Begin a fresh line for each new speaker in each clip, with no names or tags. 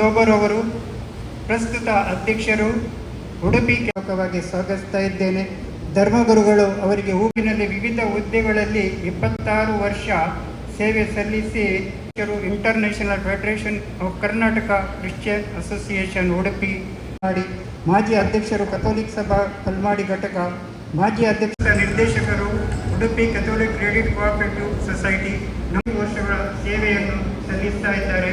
Lobar ಅವರು ಪ್ರಸ್ತುತ ಅಧ್ಯಕ್ಷರು ಉಡುಪಿ ಕೆಲಕವಾಗಿ ಸ್ವಾಗತಿಸ್ತಾ ಇದ್ದೇನೆ. ಧರ್ಮಗುರುಗಳು ಅವರಿಗೆ ಹೂವಿನಲ್ಲಿ ವಿವಿಧ ಹುದ್ದೆಗಳಲ್ಲಿ ಇಪ್ಪತ್ತಾರು ವರ್ಷ ಸೇವೆ ಸಲ್ಲಿಸಿ international federation of Karnataka Christian association Udupi ಮಾಡಿ, ಮಾಜಿ ಅಧ್ಯಕ್ಷರು ಕಥೋಲಿಕ್ ಸಭಾ ಕಲ್ಮಾಡಿ ಘಟಕ, ಮಾಜಿ ಅಧ್ಯಕ್ಷ ನಿರ್ದೇಶಕರು Udupi Catholic credit cooperative society ನಾಲ್ಕು ವರ್ಷಗಳ ಸೇವೆಯನ್ನು ಸಲ್ಲಿಸ್ತಾ ಇದ್ದಾರೆ.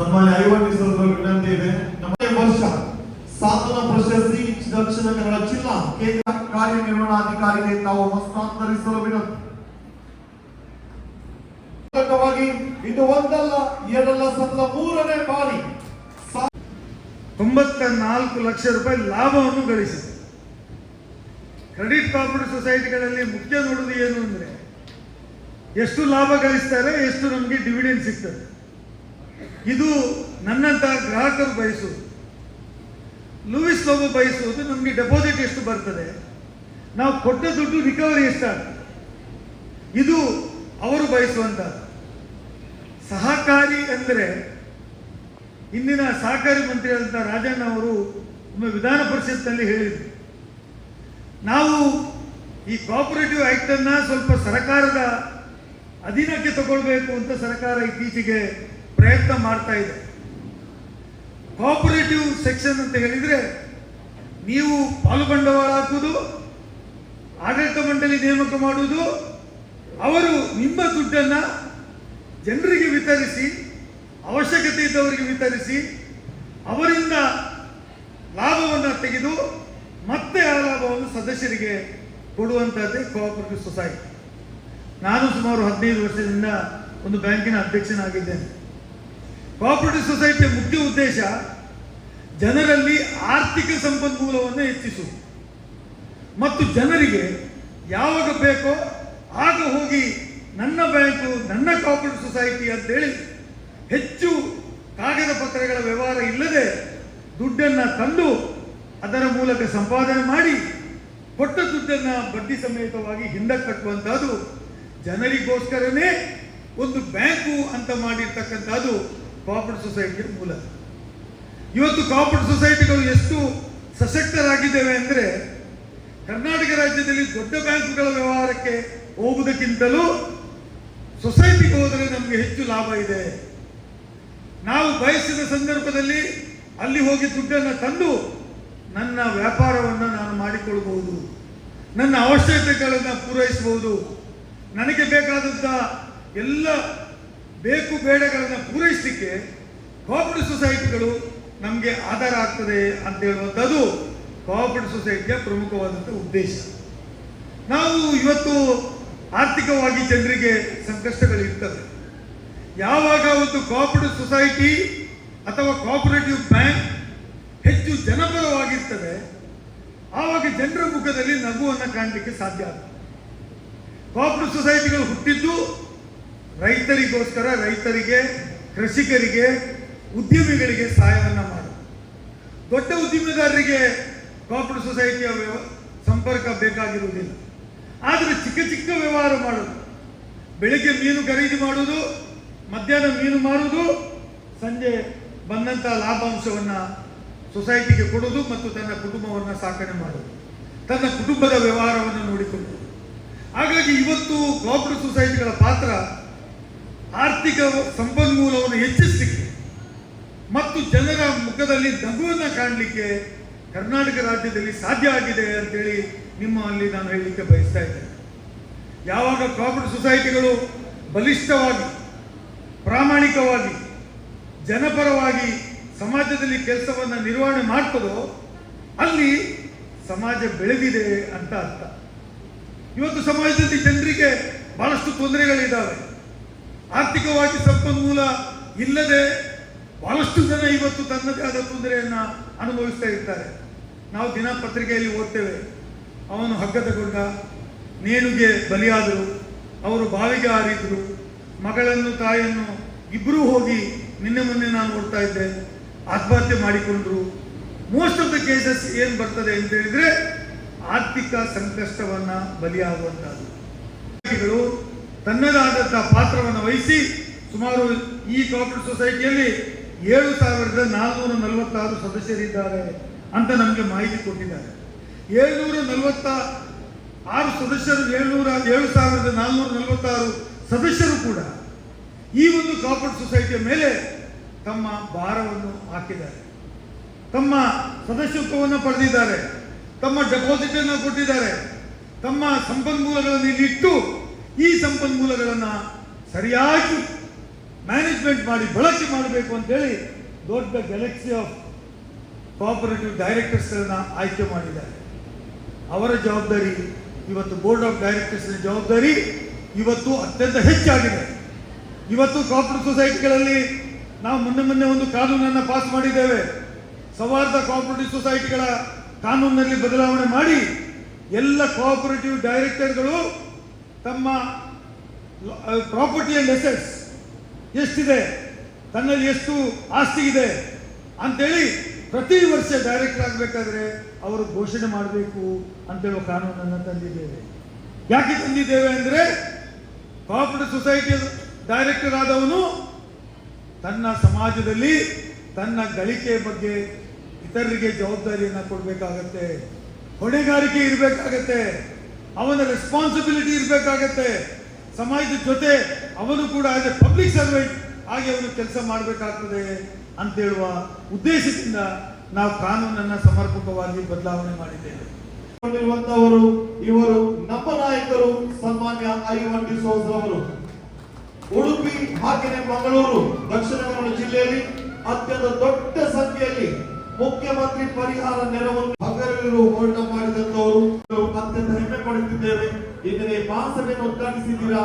ಸನ್ಮಾನ್ಯ ಐವತ್ತು ವಿನಂತಿ ಇದೆ. ನಮಗೆ ವರ್ಷ ಸಾಧನ ಪ್ರಶಸ್ತಿ ದಕ್ಷಿಣ ಕನ್ನಡ ಜಿಲ್ಲಾ ಕೇಂದ್ರ ಕಾರ್ಯನಿರ್ವಹಣಾಧಿಕಾರಿಗೆ ತಾವು ಹಸ್ತಾಂತರಿಸಲು ವಿನಂತಿ. ಇದು ಒಂದಲ್ಲ, ಎರಡಲ್ಲ ಸತತ ಮೂರನೇ ಬಾರಿ
ತೊಂಬತ್ತ ನಾಲ್ಕು ಲಕ್ಷ ರೂಪಾಯಿ ಲಾಭವನ್ನು ಗಳಿಸಿದೆ. ಕ್ರೆಡಿಟ್ ಕಾರ್ಪೊರೇಟ್ ಸೊಸೈಟಿಗಳಲ್ಲಿ ಮುಖ್ಯ ನೋಡುವುದು ಏನು ಅಂದ್ರೆ, ಎಷ್ಟು ಲಾಭ ಗಳಿಸ್ತಾರೆ, ಎಷ್ಟು ನಮಗೆ ಡಿವಿಡೆಂಡ್ ಸಿಗ್ತದೆ. ಇದು ನನ್ನಂತ ಗ್ರಾಹಕರು ಬಯಸುವುದು. ಲೂವಿಸ್ ಲೋಬೋ ಬಯಸುವುದು ನಮಗೆ ಡೆಪಾಸಿಟ್ ಎಷ್ಟು ಬರ್ತದೆ? ನಾವು ಕೊಟ್ಟ ದುಡ್ಡು ರಿಕವರಿ ಎಷ್ಟಾಗ ಇದು ಅವರು ಬಯಸುವಂತ ಸಹಕಾರಿ ಅಂದರೆ ಇಂದಿನ ಸಹಕಾರಿ ಮಂತ್ರಿಯಾದಂಥ ರಾಜಣ್ಣ ಅವರು ಒಮ್ಮೆ ವಿಧಾನ ಪರಿಷತ್ನಲ್ಲಿ ಹೇಳಿದರು. ನಾವು ಈ ಕೋಆಪರೇಟಿವ್ ಆ್ಯಕ್ಟನ್ನು ಸ್ವಲ್ಪ ಸರ್ಕಾರದ ಅಧೀನಕ್ಕೆ ತಗೊಳ್ಬೇಕು ಅಂತ ಸರ್ಕಾರ ಇತ್ತೀಚೆಗೆ ಪ್ರಯತ್ನ ಮಾಡ್ತಾ ಇದೆ. ಕೋಪರೇಟಿವ್ ಸೆಕ್ಷನ್ ಅಂತ ಹೇಳಿದರೆ ನೀವು ಪಾಲು ಬಂಡವಾಳ ಹಾಕುವುದು ಆಡಳಿತ ಮಂಡಳಿ ನೇಮಕ ಮಾಡುವುದು, ಅವರು ನಿಮ್ಮ ದುಡ್ಡನ್ನು ಜನರಿಗೆ ವಿತರಿಸಿ, ಅವಶ್ಯಕತೆ ಇದ್ದವರಿಗೆ ವಿತರಿಸಿ, ಅವರಿಂದ ಲಾಭವನ್ನು ತೆಗೆದು ಮತ್ತೆ ಆ ಲಾಭವನ್ನು ಸದಸ್ಯರಿಗೆ ಕೊಡುವಂಥದ್ದೇ ಕೋಆಪರೇಟಿವ್ ಸೊಸೈಟಿ ನಾನು ಸುಮಾರು ಹದಿನೈದು ವರ್ಷದಿಂದ ಒಂದು ಬ್ಯಾಂಕಿನ ಅಧ್ಯಕ್ಷನಾಗಿದ್ದೇನೆ. ಕೋಆಪರೇಟಿವ್ ಸೊಸೈಟಿಯ ಮುಖ್ಯ ಉದ್ದೇಶ ಜನರಲ್ಲಿ ಆರ್ಥಿಕ ಸಂಪನ್ಮೂಲವನ್ನು ಹೆಚ್ಚಿಸುವುದು. ಮತ್ತು ಜನರಿಗೆ ಯಾವಾಗ ಬೇಕೋ ಆಗ ಹೋಗಿ ನನ್ನ ಬ್ಯಾಂಕು, ನನ್ನ ಕೋಆಪರೇಟಿವ್ ಸೊಸೈಟಿ ಅಂತೇಳಿ ಹೆಚ್ಚು ಕಾಗದ ಪತ್ರಗಳ ವ್ಯವಹಾರ ಇಲ್ಲದೆ ದುಡ್ಡನ್ನು ತಂದು ಅದರ ಮೂಲಕ ಸಂಪಾದನೆ ಮಾಡಿ ಕೊಟ್ಟ ದುಡ್ಡನ್ನು ಬಡ್ಡಿ ಸಮೇತವಾಗಿ ಹಿಂದಕ್ಕೆ ಕಟ್ಟುವಂಥದ್ದು ಜನರಿಗೋಸ್ಕರನೇ ಒಂದು ಬ್ಯಾಂಕು ಅಂತ ಮಾಡಿರ್ತಕ್ಕಂಥದ್ದು ಕೋಆಪರೇಟಿವ್ ಸೊಸೈಟಿಯ ಮೂಲ ಇವತ್ತು ಕಾಪರೇಟ್ ಸೊಸೈಟಿಗಳು ಎಷ್ಟು ಸಶಕ್ತರಾಗಿದ್ದೇವೆ ಅಂದರೆ ಕರ್ನಾಟಕ ರಾಜ್ಯದಲ್ಲಿ ದೊಡ್ಡ ಬ್ಯಾಂಕುಗಳ ವ್ಯವಹಾರಕ್ಕೆ ಹೋಗುವುದಕ್ಕಿಂತಲೂ ಸೊಸೈಟಿಗೆ ಹೋದರೆ ನಮಗೆ ಹೆಚ್ಚು ಲಾಭ ಇದೆ. ನಾವು ಬಯಸಿದ ಸಂದರ್ಭದಲ್ಲಿ ಅಲ್ಲಿ ಹೋಗಿ ದುಡ್ಡನ್ನು ತಂದು ನನ್ನ ವ್ಯಾಪಾರವನ್ನು ನಾನು ಮಾಡಿಕೊಳ್ಳಬಹುದು. ನನ್ನ ಅವಶ್ಯಕತೆಗಳನ್ನು ಪೂರೈಸಬಹುದು. ನನಗೆ ಬೇಕಾದಂಥ ಎಲ್ಲ ಬೇಕು ಬೇಡಗಳನ್ನು ಪೂರೈಸಲಿಕ್ಕೆ ಕೋಆಪರೇಟಿವ್ ಸೊಸೈಟಿಗಳು ನಮಗೆ ಆಧಾರ ಆಗ್ತದೆ ಅಂತ ಹೇಳುವಂಥದ್ದು ಕೋಆಪರೇಟಿವ್ ಸೊಸೈಟಿಯ ಪ್ರಮುಖವಾದಂಥ ಉದ್ದೇಶ. ನಾವು ಇವತ್ತು ಆರ್ಥಿಕವಾಗಿ ಜನರಿಗೆ ಸಂಕಷ್ಟಗಳಿರ್ತವೆ. ಯಾವಾಗ ಒಂದು ಕೋಆಪರೇಟಿವ್ ಸೊಸೈಟಿ ಅಥವಾ ಕೋಆಪರೇಟಿವ್ ಬ್ಯಾಂಕ್ ಹೆಚ್ಚು ಜನಪರವಾಗಿರ್ತದೆ ಆವಾಗ ಜನರ ಮುಖದಲ್ಲಿ ನಗುವನ್ನು ಕಾಣಲಿಕ್ಕೆ ಸಾಧ್ಯ ಆಗ್ತದೆ. ಕೋಆಪರೇಟಿವ್ ಸೊಸೈಟಿಗಳು ಹುಟ್ಟಿದ್ದು ರೈತರಿಗೋಸ್ಕರ ರೈತರಿಗೆ, ಕೃಷಿಕರಿಗೆ, ಉದ್ಯಮಿಗಳಿಗೆ ಸಹಾಯವನ್ನು ಮಾಡೋದು ದೊಡ್ಡ ಉದ್ಯಮಿದಾರರಿಗೆ ಕೋಆಪರೇಟಿವ್ ಸೊಸೈಟಿಯ ಸಂಪರ್ಕ ಬೇಕಾಗಿರುವುದಿಲ್ಲ. ಆದರೆ ಚಿಕ್ಕ ಚಿಕ್ಕ ವ್ಯವಹಾರ ಮಾಡೋದು. ಬೆಳಿಗ್ಗೆ ಮೀನು ಖರೀದಿ ಮಾಡುವುದು ಮಧ್ಯಾಹ್ನ ಮೀನು ಮಾರುವುದು ಸಂಜೆ ಬಂದಂಥ ಲಾಭಾಂಶವನ್ನು ಸೊಸೈಟಿಗೆ ಕೊಡುವುದು ಮತ್ತು ತನ್ನ ಕುಟುಂಬವನ್ನು ಸಾಕಣೆ ಮಾಡುವುದು ತನ್ನ ಕುಟುಂಬದ ವ್ಯವಹಾರವನ್ನು ನೋಡಿಕೊಳ್ಳುವುದು. ಹಾಗಾಗಿ ಇವತ್ತು ಪಾತ್ರ ಆರ್ಥಿಕ ಸಂಪನ್ಮೂಲವನ್ನು ಹೆಚ್ಚಿಸಲಿಕ್ಕೆ ಮತ್ತು ಜನರ ಮುಖದಲ್ಲಿ ನಗುವನ್ನು ಕಾಣಲಿಕ್ಕೆ ಕರ್ನಾಟಕ ರಾಜ್ಯದಲ್ಲಿ ಸಾಧ್ಯ ಆಗಿದೆ ಅಂತೇಳಿ ನಿಮ್ಮಲ್ಲಿ ನಾನು ಹೇಳಲಿಕ್ಕೆ ಬಯಸ್ತಾ ಇದ್ದೇನೆ. ಯಾವಾಗ ಕಾಪರ್ ಸೊಸೈಟಿಗಳು ಬಲಿಷ್ಠವಾಗಿ, ಪ್ರಾಮಾಣಿಕವಾಗಿ, ಜನಪರವಾಗಿ ಸಮಾಜದಲ್ಲಿ ಕೆಲಸವನ್ನು ನಿರ್ವಹಣೆ ಮಾಡ್ತದೋ ಅಲ್ಲಿ ಸಮಾಜ ಬೆಳೆದಿದೆ ಅಂತ ಅರ್ಥ. ಇವತ್ತು ಸಮಾಜದಲ್ಲಿ ಜನರಿಗೆ ಬಹಳಷ್ಟು ತೊಂದರೆಗಳಿದ್ದಾವೆ ಆರ್ಥಿಕವಾಗಿ ಸಂಪನ್ಮೂಲ ಇಲ್ಲದೆ ಬಹಳಷ್ಟು ಜನ ಇವತ್ತು ತನ್ನದೇ ಆದ ತೊಂದರೆಯನ್ನು ಅನುಭವಿಸ್ತಾ ಇರ್ತಾರೆ. ನಾವು ದಿನ ಪತ್ರಿಕೆಯಲ್ಲಿ ಓದ್ತೇವೆ. ಅವನು ಹಗ್ಗ ತಗೊಂಡ ನೇಣುಗೆ ಬಲಿಯಾದರು, ಅವರು ಬಾವಿಗೆ ಹಾರಿದ್ರು, ಮಗಳನ್ನು, ತಾಯಿಯನ್ನು ಇಬ್ಬರೂ ಹೋಗಿ ನಿನ್ನೆ ಮೊನ್ನೆ ನಾನು ನೋಡ್ತಾ ಇದ್ದೆ, ಆತ್ಮಹತ್ಯೆ ಮಾಡಿಕೊಂಡ್ರು. ಮೋಸ್ಟ್ ಆಫ್ ದ ಕೇಸಸ್ ಏನು ಬರ್ತದೆ ಅಂತ ಹೇಳಿದ್ರೆ ಆರ್ಥಿಕ ಸಂಕಷ್ಟವನ್ನ ಬಲಿಯಾಗುವಂಥದ್ದು. ತನ್ನದಾದಂತಹ ಪಾತ್ರವನ್ನು ವಹಿಸಿ ಸುಮಾರು ಈ ಕೋಆಪರೇಟಿವ್ ಸೊಸೈಟಿಯಲ್ಲಿ ಏಳು ಸಾವಿರದ ನಾಲ್ನೂರ ನಲವತ್ತಾರು ಸದಸ್ಯರಿದ್ದಾರೆ ಅಂತ ನಮಗೆ ಮಾಹಿತಿ ಕೊಟ್ಟಿದ್ದಾರೆ. ಏಳ್ನೂರ ನಲವತ್ತ ಆರು ಸದಸ್ಯರು, ಏಳ್ನೂರ, ಏಳು ಸಾವಿರದ ನಾಲ್ನೂರ ನಲವತ್ತಾರು ಸದಸ್ಯರು ಕೂಡ ಈ ಒಂದು ಕಾಪರೇಟ್ ಸೊಸೈಟಿಯ ಮೇಲೆ ತಮ್ಮ ಭಾರವನ್ನು ಹಾಕಿದ್ದಾರೆ. ತಮ್ಮ ಸದಸ್ಯತ್ವವನ್ನು ಪಡೆದಿದ್ದಾರೆ. ತಮ್ಮ ಡೆಪಾಸಿಟ್ ಅನ್ನು ಕೊಟ್ಟಿದ್ದಾರೆ. ತಮ್ಮ ಸಂಪನ್ಮೂಲಗಳನ್ನು ಇಲ್ಲಿಟ್ಟು ಈ ಸಂಪನ್ಮೂಲಗಳನ್ನು ಸರಿಯಾಗಿ ಮ್ಯಾನೇಜ್ಮೆಂಟ್ ಮಾಡಿ, ಬಳಕೆ ಮಾಡಬೇಕು ಅಂತೇಳಿ ದೊಡ್ಡ ಗ್ಯಾಲಕ್ಸಿ ಆಫ್ ಕೋಆಪರೇಟಿವ್ ಡೈರೆಕ್ಟರ್ಸ್ಗಳನ್ನ ಆಯ್ಕೆ ಮಾಡಿದ್ದಾರೆ. ಅವರ ಜವಾಬ್ದಾರಿ ಇವತ್ತು ಬೋರ್ಡ್ ಆಫ್ ಡೈರೆಕ್ಟರ್ಸ್ ಜವಾಬ್ದಾರಿ ಇವತ್ತು ಅತ್ಯಂತ ಹೆಚ್ಚಾಗಿದೆ. ಇವತ್ತು ಕೋಆಪರೇಟಿವ್ ಸೊಸೈಟಿಗಳಲ್ಲಿ ನಾವು ಮೊನ್ನೆ ಮೊನ್ನೆ ಒಂದು ಕಾನೂನನ್ನು ಪಾಸ್ ಮಾಡಿದ್ದೇವೆ. ಸೌಹಾರ್ದ ಕೋಆಪರೇಟಿವ್ ಸೊಸೈಟಿಗಳ ಕಾನೂನಿನಲ್ಲಿ ಬದಲಾವಣೆ ಮಾಡಿ ಎಲ್ಲ ಕೋಆಪರೇಟಿವ್ ಡೈರೆಕ್ಟರ್ಗಳು ತಮ್ಮ ಪ್ರಾಪರ್ಟಿ ಅಂಡ್ ಎಸೆಟ್ಸ್ ಎಷ್ಟಿದೆ, ತನ್ನಲ್ಲಿ ಎಷ್ಟು ಆಸ್ತಿ ಇದೆ ಅಂತೇಳಿ ಪ್ರತಿ ವರ್ಷ ಡೈರೆಕ್ಟರ್ ಆಗಬೇಕಾದ್ರೆ ಅವರು ಘೋಷಣೆ ಮಾಡಬೇಕು ಅಂತೇಳುವ ಕಾನೂನನ್ನು ತಂದಿದ್ದೇವೆ. ಯಾಕೆ ತಂದಿದ್ದೇವೆ ಅಂದರೆ ಕಾಪರೇಟ್ ಸೊಸೈಟಿ ಡೈರೆಕ್ಟರ್ ಆದವನು ತನ್ನ ಸಮಾಜದಲ್ಲಿ ತನ್ನ ಗಳಿಕೆ ಬಗ್ಗೆ ಇತರರಿಗೆ ಜವಾಬ್ದಾರಿಯನ್ನು ಕೊಡಬೇಕಾಗತ್ತೆ, ಹೊಣೆಗಾರಿಕೆ ಇರಬೇಕಾಗತ್ತೆ. ಅವನ ರೆಸ್ಪಾನ್ಸಿಬಿಲಿಟಿ ಇರಬೇಕಾಗತ್ತೆ. ಸಮಾಜದ ಜೊತೆ ಅವನು ಕೂಡ ಆಸ್ ಎ ಪಬ್ಲಿಕ್ ಸರ್ವೆಂಟ್ ಆಗಿ ಅವನು ಕೆಲಸ ಮಾಡಬೇಕಾಗ್ತದೆ ಅಂತೇಳುವ ಉದ್ದೇಶದಿಂದ ನಾವು ಕಾನೂನನ್ನ ಸಮರ್ಪಕವಾಗಿ ಬದಲಾವಣೆ ಮಾಡಿದ್ದೇವೆ.
ಇವರು ನಮ್ಮ ನಾಯಕರು ಸನ್ಮಾನ್ಯ ಐವನ್ ಡಿಸೋಸ್ ಅವರು ಉಡುಪಿ ಹಾಗೆಯೇ ಮಂಗಳೂರು, ದಕ್ಷಿಣ ಕನ್ನಡ ಜಿಲ್ಲೆಯಲ್ಲಿ ಅತ್ಯಂತ ದೊಡ್ಡ ಸಂಖ್ಯೆಯಲ್ಲಿ ಮುಖ್ಯಮಂತ್ರಿ ಪರಿಹಾರ ನೆರವನ್ನು ಹಗಲಿರು ಹೋರಾಟ ಅತ್ಯಂತ ಹೆಮ್ಮೆ ಪಡುತ್ತಿದ್ದೇವೆ. ಈ ಮಹಾಸಭೆಯನ್ನು ಉದ್ಘಾಟಿಸಿದ್ದೀರಾ